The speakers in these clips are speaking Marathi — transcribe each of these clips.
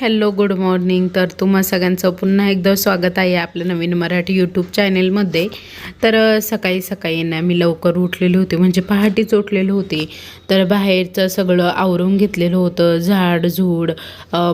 Hello good morning. तर तुम्हा सगळ्यांचं पुन्हा एकदा स्वागत आहे आपल्या नवीन मराठी यूट्यूब चॅनेलमध्ये. तर सकाळी सकाळी ना मी लवकर उठलेली होती. म्हणजे पहाटेच उठलेली होती. तर बाहेरचं सगळं आवरून घेतलेलं होतं. झाड झूड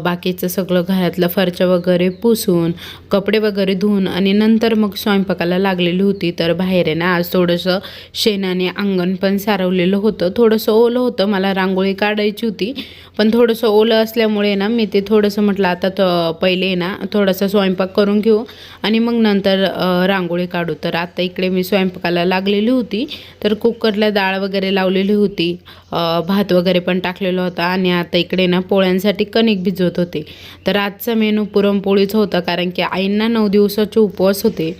बाकीचं सगळं घरातलं फरच्या वगैरे पुसून कपडे वगैरे धुवून आणि नंतर मग स्वयंपाकाला लागलेली होती. तर बाहेर आहे ना आज थोडंसं शेणाने अंगण पण सारवलेलं होतं. थोडंसं ओलं होतं. मला रांगोळी काढायची होती. पण थोडंसं ओलं असल्यामुळे ना मी ते थोडंसं म्हटलं आता पहिले ना थोडासा स्वयंपाक करून घेऊ आणि मग नंतर रांगोळी काढू. तर आता इकडे मी स्वयंपाकाला लागलेली होती. तर कुकरला डाळ वगैरे लावलेली होती. भात वगैरे पण टाकलेला होता आणि आता इकडे ना पोळ्यांसाठी कणिक भिजवत होते. तर आजचा मेनू पुरणपोळीच होता कारण की आईंना नऊ दिवसाचे उपवास होते.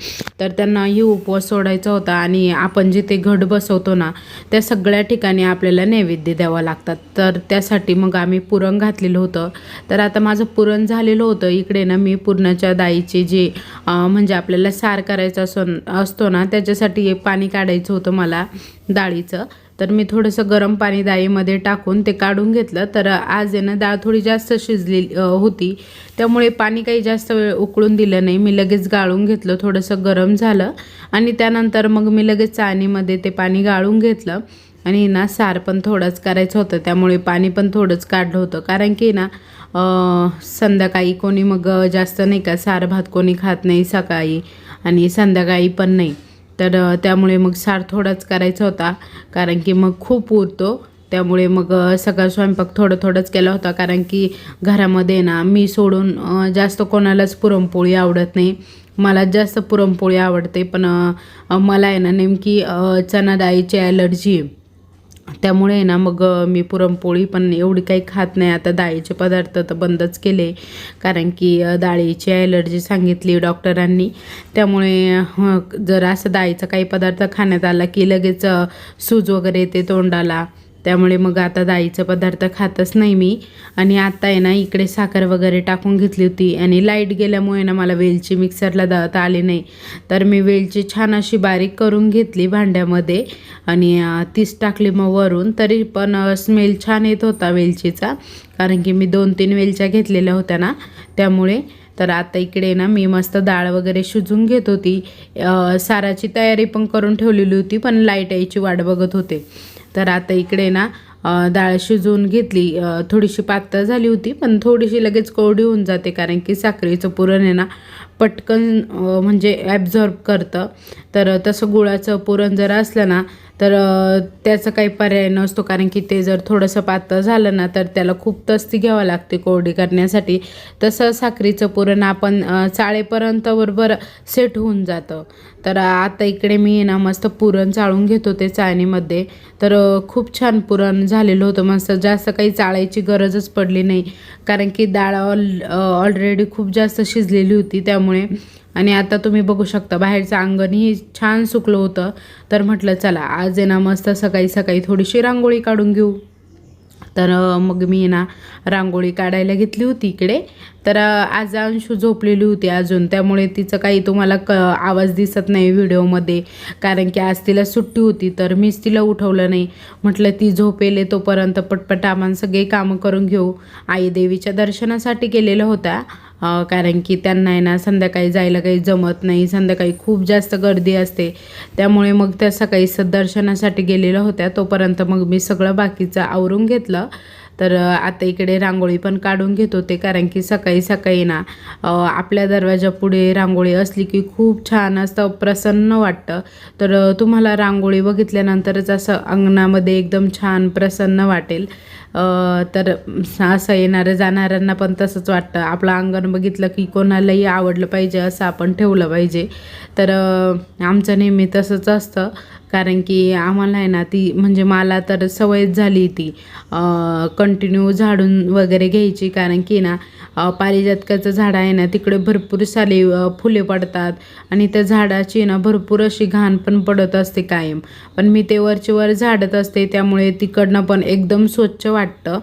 तर त्यांनाही उपवास सोडायचा होता आणि आपण जिथे घट बसवतो ना त्या सगळ्या ठिकाणी आपल्याला नैवेद्य द्यावं लागतात. तर त्यासाठी मग आम्ही पुरण घातलेलं होतं. तर आता माझं पुरण झालेलं होतं. इकडे ना मी पुरणाच्या दाईचे जे म्हणजे आपल्याला सार करायचं असो असतो ना त्याच्यासाठी पाणी काढायचं होतं मला डाळीचं. तर मी थोडंसं गरम पाणी डाळीमध्ये टाकून ते काढून घेतलं. तर आज आहे ना डाळ थोडी जास्त शिजलेली होती. त्यामुळे पाणी काही जास्त वेळ उकळून दिलं नाही. मी लगेच गाळून घेतलं थोडंसं गरम झालं. आणि त्यानंतर मग मी लगेच चाळणीमध्ये ते पाणी गाळून घेतलं. आणि ना सार पण थोडंच करायचं होतं. त्यामुळे पाणी पण थोडंच काढलं होतं. कारण की ना संध्याकाळी कोणी मग जास्त नाही का सार भात कोणी खात नाही सकाळी. आणि संध्याकाळी पण नाही. तर त्यामुळे मग सार थोडाच करायचा होता. कारण की मग खूप उरतो. त्यामुळे मग सगळा स्वयंपाक थोडं थोडंच केला होता. कारण की घरामध्ये ना मी सोडून जास्त कोणालाच पुरणपोळी आवडत नाही. मला जास्त पुरणपोळी आवडते. पण मला आहे ना नेमकी चणा डाळीची ॲलर्जी आहे. त्यामुळे ना मग मी पुरणपोळी पण एवढी काही खात नाही. आता डाळीचे पदार्थ तर बंदच केले. कारण की डाळीची ॲलर्जी सांगितली डॉक्टरांनी. त्यामुळे जर असं डाळीचा काही पदार्थ खाण्यात आला की लगेच सूज वगैरे येते तोंडाला. त्यामुळे मग आता डाळीचे पदार्थ खातच नाही मी. आणि आता आहे ना इकडे साखर वगैरे टाकून घेतली होती आणि लाइट गेल्यामुळे ना मला वेलची मिक्सरला दळता आली नाही. तर मी वेलची छान अशी बारीक करून घेतली भांड्यामध्ये आणि तीच टाकली मग वरून. तरी पण स्मेल छान येत होता वेलचीचा. कारण की मी दोन तीन वेलच्या घेतलेल्या होत्या ना त्यामुळे. तर आता इकडे ना मी मस्त डाळ वगैरे शिजून घेत होती. साराची तयारी पण करून ठेवलेली होती पण लाइट यायची वाट बघत होते. तर आता इकडे ना डाळ शिजवून घेतली. थोडीशी पातळ झाली होती पण थोडीशी लगेच कोरडी होऊन जाते कारण की साखरेचं पुरण आहे ना पटकन म्हणजे ॲब्झॉर्ब करतं. तर तसं गुळाचं पुरण जर असलं ना तर त्याचा काही पर्याय नसतो. कारण की ते जर थोडंसं पातळ झालं ना तर त्याला खूप तस्ती घ्यावं लागते कोरडी करण्यासाठी. तसं साखरेचं पुरण आपण चाळेपर्यंत बरोबर सेट होऊन जातं. तर आता इकडे मी ना मस्त पुरण चाळून घेत होते चाळणीमध्ये. तर खूप छान पुरण झालेलं होतं. मस्त जास्त काही चाळायची गरजच पडली नाही. कारण की डाळ ऑल ऑलरेडी खूप जास्त शिजलेली होती त्यामुळे. आणि आता तुम्ही बघू शकता बाहेरचं अंगणही छान सुकलं होतं. तर म्हटलं चला आज आहे ना मस्त सकाळी सकाळी थोडीशी रांगोळी काढून घेऊ. तर मग मी ना रांगोळी काढायला घेतली होती इकडे. तर आज अंशू झोपलेली होती अजून. त्यामुळे तिचं काही तुम्हाला क आवाज दिसत नाही व्हिडिओमध्ये. कारण की आज तिला सुट्टी होती तर मीच तिला उठवलं नाही. म्हटलं ती झोपेले तोपर्यंत पटपट आपण सगळे कामं करून घेऊ. आई देवीच्या दर्शनासाठी गेलेला होता कारण की त्यांना आहे ना संध्याकाळी जायला काही जमत नाही. संध्याकाळी खूप जास्त गर्दी असते. त्यामुळे मग त्या सकाळी स दर्शनासाठी गेलेल्या होत्या. तोपर्यंत मग मी सगळं बाकीचं आवरून घेतलं. तर आता इकडे रांगोळी पण काढून घेत होते. कारण की सकाळी सकाळी ना आपल्या दरवाजापुढे रांगोळी असली की खूप छान असतं प्रसन्न वाटतं. तर तुम्हाला रांगोळी बघितल्यानंतरच असं अंगणामध्ये एकदम छान प्रसन्न वाटेल. तर असं येणाऱ्या जाणाऱ्यांना पण तसंच वाटतं. आपलं अंगण बघितलं की कोणालाही आवडलं पाहिजे असं आपण ठेवलं पाहिजे. तर आमचं नेहमी तसंच असतं. कारण की आम्हाला आहे ना ती म्हणजे मला तर सवयच झाली ती कंटिन्यू झाडून वगैरे घ्यायची. कारण की ना पारिजातकाचं झाड आहे ना तिकडे भरपूर साले फुले पडतात. आणि त्या झाडाची ना भरपूर अशी घाण पण पडत असते कायम. पण मी ते वरचे वर झाडत असते त्यामुळे तिकडनं पण एकदम स्वच्छ वाटतं.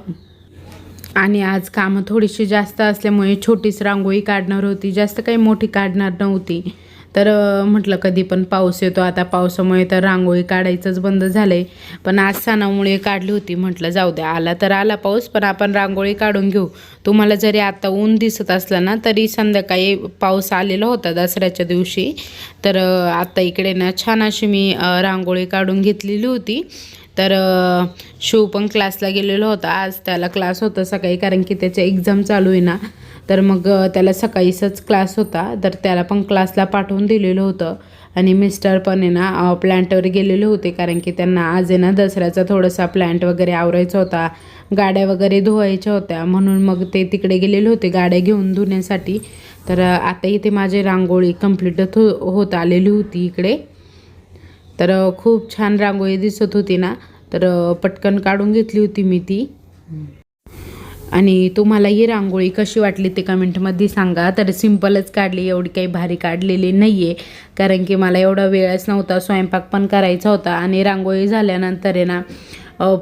आणि आज कामं थोडीशी जास्त असल्यामुळे छोटीच रांगोळी काढणार होती. जास्त काही मोठी काढणार नव्हती. तर म्हटलं कधी पण पाऊस येतो. आता पावसामुळे तर रांगोळी काढायचंच बंद झालं आहे पण आज सणामुळे काढली होती म्हटलं जाऊ द्या आला तर आला पाऊस पण आपण रांगोळी काढून घेऊ. तुम्हाला जरी आता ऊन दिसत असलं ना तरी संध्याकाळी पाऊस आलेला होता दसऱ्याच्या दिवशी. तर आत्ता आता इकडे ना छान अशी मी रांगोळी काढून घेतलेली होती. तर शिव पण क्लासला गेलेलो होता. आज त्याला क्लास होता सकाळी कारण की त्याचे एक्झाम चालू आहे ना. तर मग त्याला सकाळीचाच क्लास होता. तर त्याला पण क्लासला पाठवून दिलेलं होतं. आणि मिस्टर पण आहे ना प्लॅन्टवर गेलेले होते. कारण की त्यांना आज आहे ना दसऱ्याचा थोडासा प्लॅन्ट वगैरे आवरायचा होता. गाड्या वगैरे धुवायच्या होत्या. म्हणून मग ते तिकडे गेलेले होते गाड्या घेऊन धुण्यासाठी. तर आता इथे माझी रांगोळी कंप्लीट हो होत आलेली होती इकडे. तर खूप छान रांगोळी दिसत होती ना. तर पटकन काढून घेतली होती मी ती. आणि तुम्हाला ही रांगोळी कशी वाटली ते कमेंटमध्ये सांगा. तर सिम्पलच काढली एवढी काही भारी काढलेली नाही आहे कारण की मला एवढा वेळच नव्हता स्वयंपाक पण करायचा होता आणि रांगोळी झाल्यानंतर आहे ना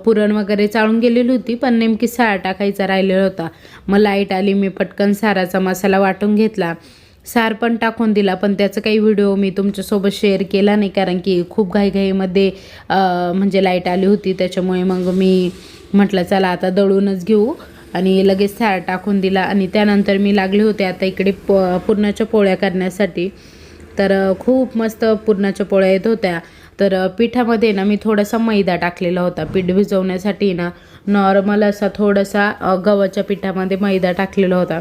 पुरण वगैरे चाळून गेलेली होती पण नेमकी सार टाकायचा राहिलेला होता. मग लाइट आली मी पटकन साराचा मसाला वाटून घेतला. सार पण टाकून दिला पण त्याचा काही व्हिडिओ मी तुमच्यासोबत शेअर केला नाही. कारण की खूप घाईघाईमध्ये म्हणजे लाइट आली होती त्याच्यामुळे मग मी म्हटलं चला आता दळूनच घेऊ. आणि लगेच सार टाकून दिला आणि त्यानंतर मी लागले होते आता इकडे प पुरणाच्या पोळ्या करण्यासाठी. तर खूप मस्त पुरणाच्या पोळ्या येत होत्या. तर पिठामध्ये ना मी थोडासा मैदा टाकलेला होता. पीठ भिजवण्यासाठी ना नॉर्मल असा थोडासा गव्हाच्या पिठामध्ये मैदा टाकलेला होता.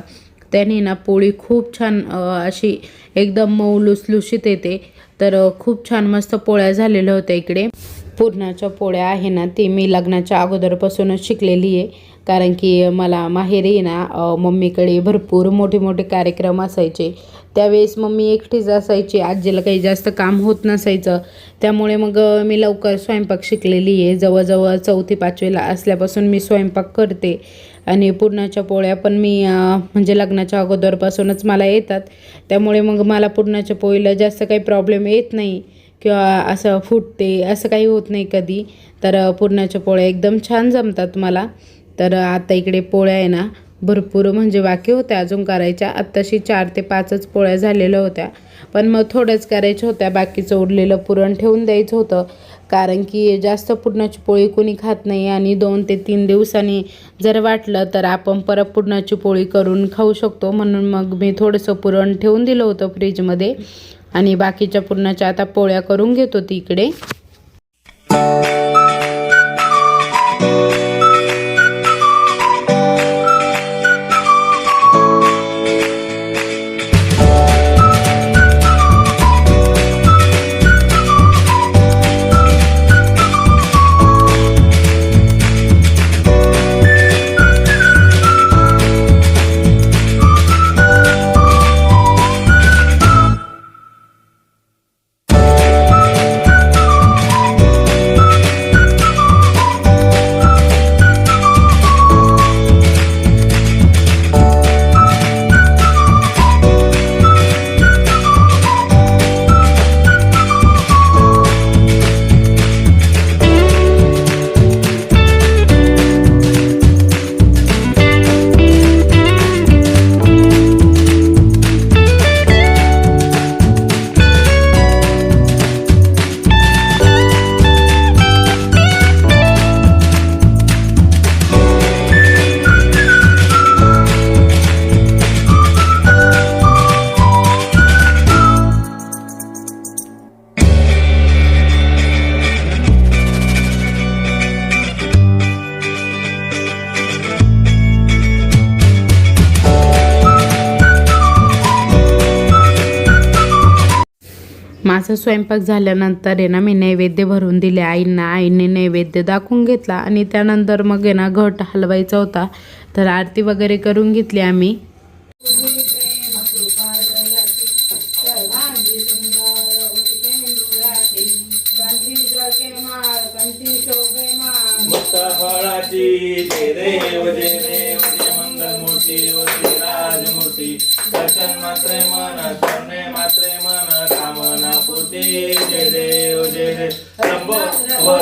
त्याने ना पोळी खूप छान अशी एकदम मऊ लुसलुशीत येते. तर खूप छान मस्त पोळ्या झालेल्या होत्या इकडे. पुरणाच्या पोळ्या आहे ना ते मी लग्नाच्या अगोदरपासूनच शिकलेली आहे. कारण की मला माहेरी ना मम्मीकडे भरपूर मोठे मोठे कार्यक्रम असायचे. त्यावेळेस मम्मी एकटीच असायची आजीला काही जास्त काम होत नसायचं. त्यामुळे मग मी लवकर स्वयंपाक शिकलेली आहे. जवळजवळ चौथी पाचवीला असल्यापासून मी स्वयंपाक करते. आणि पुरणाच्या पोळ्या पण मी म्हणजे लग्नाच्या अगोदरपासूनच मला येतात. त्यामुळे मग मला पुरणाच्या पोळीला जास्त काही प्रॉब्लेम येत नाही. किंवा असं फुटते असं काही होत नाही कधी. तर पुरणाच्या पोळ्या एकदम छान जमतात मला. तर आता इकडे पोळ्या आहे ना भरपूर म्हणजे बाकी होत्या अजून करायच्या. आत्ताशी चार ते पाचच पोळ्या झालेल्या होत्या. पण मग थोड्याच करायच्या होत्या बाकीचं उरलेलं पुरण ठेवून द्यायचं होतं. कारण की जास्त पुरणाची पोळी कोणी खात नाही आणि दोन ते तीन दिवसांनी जर वाटलं तर आपण परत पुरणाची पोळी करून खाऊ शकतो. म्हणून मग मी थोडंसं पुरण ठेवून दिलं होतं फ्रीजमध्ये. आणि बाकीच्या पुरणाच्या आता पोळ्या करून घेत होती इकडे. स्वयंपाक झाल्यानंतर आहे ना मी नैवेद्य भरून दिले आईंना. आईने नैवेद्य दाखवून घेतला आणि त्यानंतर मग आहे ना घट हलवायचा होता. तर आरती वगैरे करून घेतली आम्ही. फळाची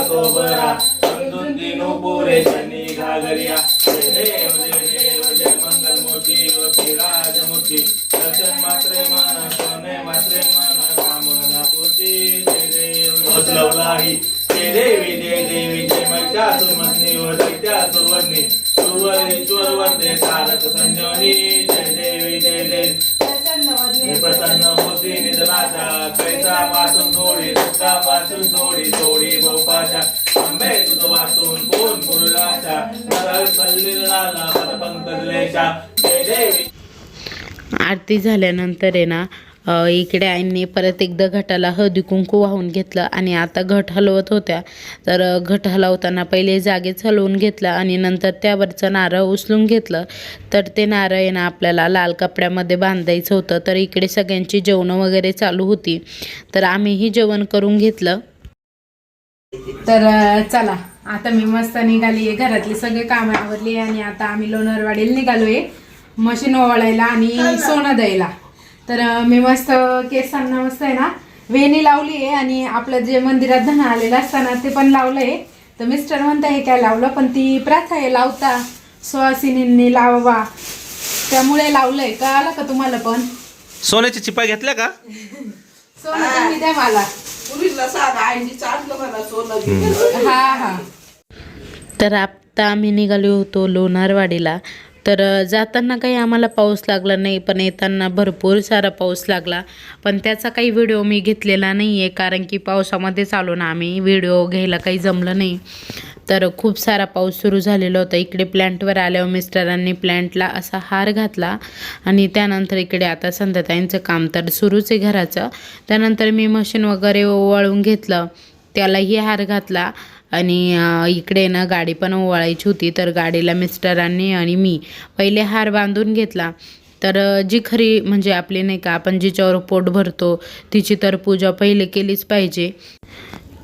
सोबरा. समजून दिनो बोरे घागरिया. देव देव जय मंगल मूर्ती होती राजमूर्ती दर्शन मात्रे मन सोने मात्रे मन कामना पूर्ती. जय देव लवलाही जय देवी जय देवी जय मैत्या सुमनी व दैत्या सुवर्णी. सुवर्णेश्वर वर्धे संजोनी. जय देवी जय देवी. प्रसन्न होती निधनाचा कैसा पासून थोडी दुःखापासून थोडी आरती झाल्यानंतर आहे ना इकडे आईंनी परत एकदा घटाला हळदी कुंकू वाहून घेतलं आणि आता घट हलवत होत्या. तर घट हलवताना पहिले जागेच हलवून घेतलं आणि नंतर त्यावरचं नारळ उचलून घेतलं. तर ते नारळ आहे ना आपल्याला लाल कपड्यामध्ये बांधायचं होतं. तर इकडे सगळ्यांची जेवणं वगैरे चालू होती. तर आम्हीही जेवण करून घेतलं. तर चला. आता मी मस्त निघाली आहे घरातली सगळे कामं आवरली आणि आता आम्ही लोणारवाडीला निघालोय. मशीन ओवाळायला आणि सोनं द्यायला. तर मी मस्त केसांना मस्त आहे ना वेणी लावली आहे आणि आपलं जे मंदिरात धन आलेलं असताना ते पण लावलंय तर मिस्टर म्हणता हे काय लावलं? पण ती प्रथा आहे लावता. सुहासिनींनी लावा. त्यामुळे लावलंय. कळालं का तुम्हाला पण? सोन्याची चिपा घेतल्या का? सोनं तुम्ही द्या मला. पुरीला सांग आईने चांगलं मला सोनं घे. हा हा. तर आता आम्ही निघालो होतो लोणारवाडीला. तर जाताना काही आम्हाला पाऊस लागला नाही पण येताना भरपूर सारा पाऊस लागला. पण त्याचा काही व्हिडिओ मी घेतलेला नाही आहे कारण की पावसामध्येच आलो ना आम्ही. व्हिडिओ घ्यायला काही जमलं नाही. तर खूप सारा पाऊस सुरू झालेला होता. इकडे प्लॅन्टवर आल्यावर मिस्टरांनी प्लॅन्टला असा हार घातला. आणि त्यानंतर इकडे आता संध्याताईंचं काम तर सुरूच आहे घराचं. त्यानंतर मी मशीन वगैरे ओवाळून घेतलं. त्यालाही हार घातला. आणि इकडे ना गाडी पण ओवाळायची होती तर गाडीला मिस्टरांनी आणि मी पहिले हार बांधून घेतला. तर जी खरी म्हणजे आपली नाही का आपण जिच्यावर पोट भरतो तिची तर पूजा पहिले केलीच पाहिजे.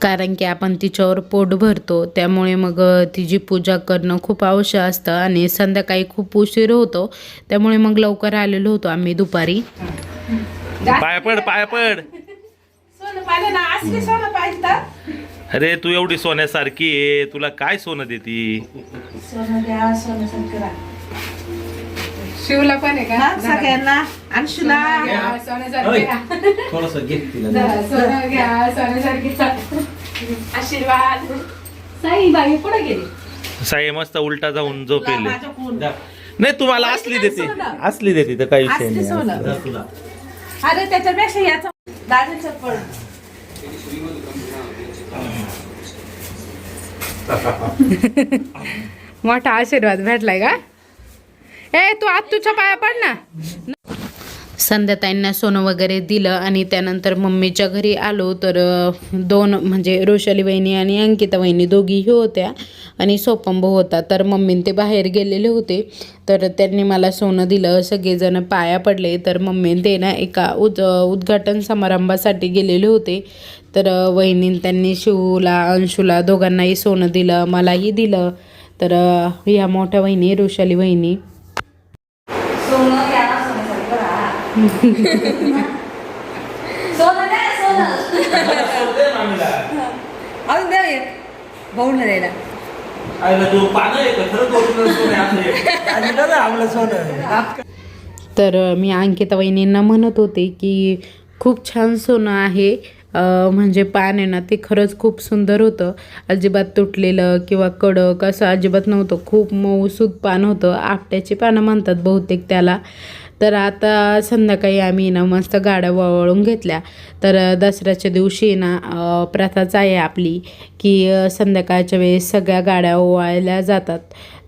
कारण की आपण तिच्यावर पोट भरतो त्यामुळे मग तिची पूजा करणं खूप आवश्यक असतं आणि संध्याकाळी खूप उशीर होतो. त्यामुळे मग लवकर आलेलो होतो आम्ही दुपारी. पाया पड अरे तू एवढी सोन्यासारखी आहे. तुला काय सोनं देती? सोनं द्या शिवला पण आहे हा, सगळ्यांना. अंशुला थोडस घे तिला सोनं घ्या सोन्यासारखी आशीर्वाद. साई बाई पुढे गेली. साई मस्त उलटा जाऊन झोपेले. माझ्याकडून. नाही तुम्हाला असली देते. असली देते तर काही विषय असली नाही. सोनं. अरे त्याच्यापेक्षा याचा दादाचं पण. मोठा आशीर्वाद भेटलाय का? ए तू आत तुझ्या पाया पड ना. संध्याताईंना सोनं वगैरे दिलं आणि त्यानंतर मम्मीच्या घरी आलो तर दोन म्हणजे रोशाली वहिनी आणि अंकिता वहिनी दोघीही होत्या आणि सोपंब होता. तर मम्मीन ते बाहेर गेलेले होते. तर त्यांनी मला सोनं दिलं. सगळेजण पाया पडले. तर मम्मीन ते ना एका उद उद्घाटन समारंभासाठी गेलेले होते. तर वहिनीं त्यांनी शिवला अंशूला दोघांनाही सोनं दिलं मलाही दिलं. तर ह्या मोठ्या वहिनी रोशाली वहिनी सोनं द्या सोनं संकरा सोनं द्या सोनं अजून द्या एक भाऊन द्यायला तर मी अंकिता वहिनींना म्हणत होते की खूप छान सोनं आहे. म्हणजे पान आहे ना ते खरंच खूप सुंदर होतं. अजिबात तुटलेलं किंवा कडक असं अजिबात नव्हतं. खूप मऊसूद पान होतं. आपट्याची पानं म्हणतात बहुतेक त्याला. तर आता संध्याकाळी आम्ही ना मस्त गाड्या वळवळून घेतल्या. तर दसऱ्याच्या दिवशी ना प्रथाच आहे आपली की संध्याकाळच्या वेळेस सगळ्या गाड्या ओवाळल्या जातात.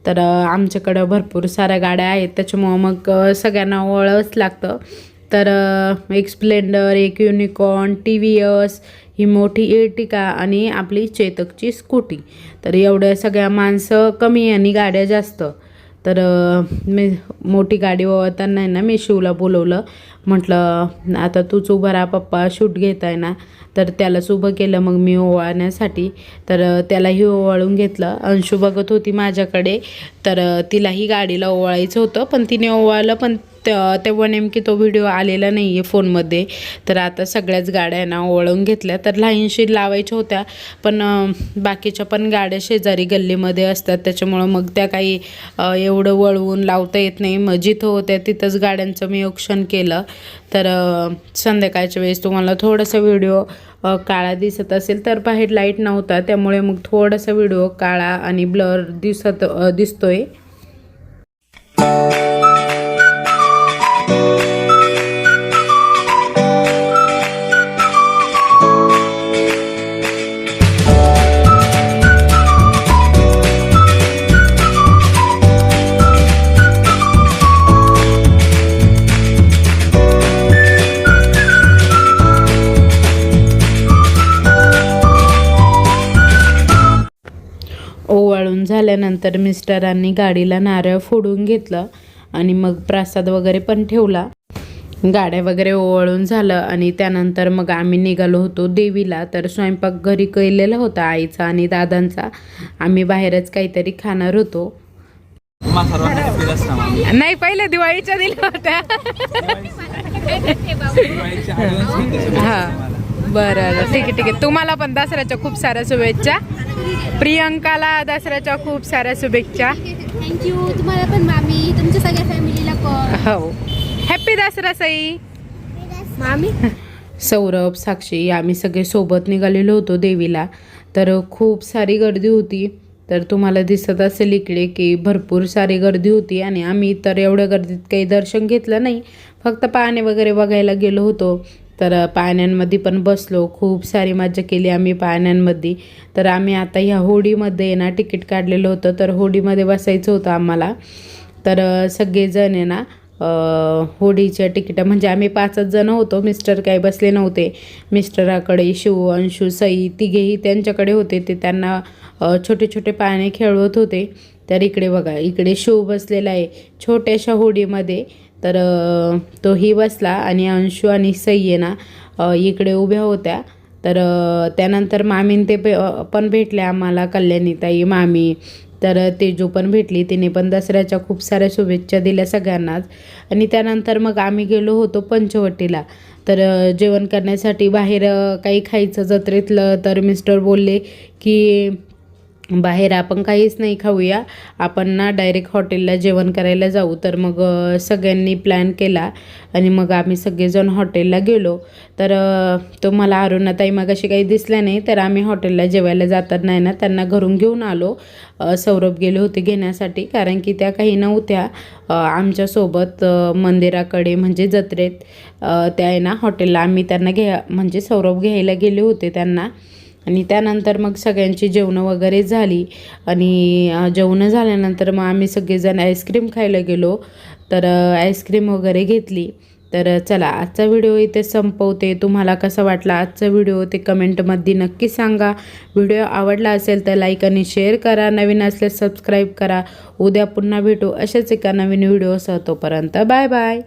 तर आमच्याकडं भरपूर साऱ्या गाड्या आहेत. त्याच्यामुळं मग सगळ्यांना ओळच लागतं. तर एक स्प्लेंडर एक युनिकॉर्न टी व्ही एस ही मोठी एर्टिका आणि आपली चेतकची स्कूटी. तर एवढ्या सगळ्या माणसं कमी आणि गाड्या जास्त. तर मी मोठी गाडी वळताना आहे ना मी शिवला बोलवलं. म्हटलं आता तूच उभा राहा पप्पा शूट घेत आहे ना. तर त्यालाच उभं केलं. मग मी ओवाळण्यासाठी तर त्यालाही ओवाळून घेतलं. अंशू बघत होती माझ्याकडे तर तिलाही गाडीला ओवाळायचं होतं पण तिने ओवाळलं पण तेव्हा नेमकी तो व्हिडिओ आलेला नाही आहे फोनमध्ये. तर आता सगळ्याच गाड्या ना ओळून घेतल्या. तर लाईनशी लावायच्या होत्या पण बाकीच्या पण गाड्या शेजारी गल्लीमध्ये असतात. त्याच्यामुळं मग त्या काही एवढं वळवून लावता येत नाही. मग जिथं होत्या तिथंच गाड्यांचं मी औक्षण केलं. तर संध्याकाळच्या वेळेस तुम्हाला थोडासा व्हिडिओ काळा दिसत असेल तर बाहेर लाइट नव्हता त्यामुळे मग थोडासा व्हिडिओ काळा आणि ब्लर दिसत दिसतोय. त्यानंतर मिस्टरांनी गाडीला नारळ फोडून घेतलं आणि मग प्रसाद वगैरे पण ठेवला. गाड्या वगैरे ओवाळून झालं आणि त्यानंतर मग आम्ही निघालो होतो देवीला. तर स्वयंपाक घरी केलेला होता आईचा आणि दादांचा. आम्ही बाहेरच काहीतरी खाणार होतो. नाही पहिले दिवाळीच्या दिल्या होत्या. हा. बरं ठीक आहे ठीक आहे. तुम्हाला पण दसऱ्याच्या खूप साऱ्या शुभेच्छा. प्रियंकाला दसऱ्याच्या खूप साऱ्या शुभेच्छा. थँक्यू तुम्हाला पण मामी तुमच्या सगळ्या फॅमिलीला पण. हो. हॅपी दसरा साई. मामी? सौरभ साक्षी आम्ही सगळे सोबत निघालेलो होतो देवीला. तर खूप सारी गर्दी होती. तर तुम्हाला दिसत असेल इकडे की भरपूर सारी गर्दी होती आणि आम्ही तर एवढ्या गर्दीत काही दर्शन घेतलं नाही. फक्त पाणी वगैरे बघायला गेलो होतो. तर पाहण्यांमध्ये पण बसलो. खूप सारी मजा केली आम्ही पाहण्यांमध्ये तर आम्ही आता ह्या होडीमध्ये ना तिकीट काढलेलं होतं. तर होडीमध्ये बसायचं होतं आम्हाला. तर सगळेजण आहे ना होडीच्या तिकीट म्हणजे आम्ही पाचच जण होतो. मिस्टर काही बसले नव्हते. मिस्टराकडे शिव अंशू सई तिघेही त्यांच्याकडे होते. ते त्यांना छोटे छोटे पाळणे खेळवत होते. तर इकडे बघा इकडे शिव बसलेला आहे. छोट्याशा होडीमध्ये. तर तोही बसला आणि अंशू आणि सई ना इकडे उभ्या होत्या. तर त्यानंतर मामीन ते पे- पण भेटले आम्हाला कल्याणीताई मामी. तर तेजू पण भेटली. तिने पण दसऱ्याच्या खूप साऱ्या शुभेच्छा दिल्या सगळ्यांनाच. आणि त्यानंतर मग आम्ही गेलो होतो पंचवटीला. तर जेवण करण्यासाठी बाहेर काही खायचं जत्रेतलं तर मिस्टर बोलले की बाहेर आपण काहीच नाही खाऊया. आपण ना डायरेक्ट हॉटेलला जेवण करायला जाऊ. तर मग सगळ्यांनी प्लॅन केला आणि मग आम्ही सगळेजण हॉटेलला गेलो. तर तो मला अरुणाताई मग अशी काही दिसल्या नाही तर आम्ही हॉटेलला जेवायला जातात नाही ना त्यांना घरून घेऊन आलो. सौरभ गेले होते घेण्यासाठी कारण की त्या काही नव्हत्या. आमच्यासोबत मंदिराकडे म्हणजे जत्रेत त्या आहे ना हॉटेलला आम्ही त्यांना घ्या म्हणजे सौरभ घ्यायला गेले होते त्यांना. आणि त्यानंतर मग सगळ्यांची जेवणं वगैरे झाली. आणि जेवणं झाल्यानंतर मग आम्ही सगळेजण आईस्क्रीम खायला गेलो. तर आईस्क्रीम वगैरे घेतली. तर चला आजचा व्हिडिओ इथे संपवते. तुम्हाला कसा वाटला आजचा व्हिडिओ ते कमेंटमध्ये नक्की सांगा. व्हिडिओ आवडला असेल तर लाईक आणि शेअर करा. नवीन असल्यास सबस्क्राईब करा. उद्या पुन्हा भेटू अशाच एका नवीन व्हिडिओसह तोपर्यंत बाय बाय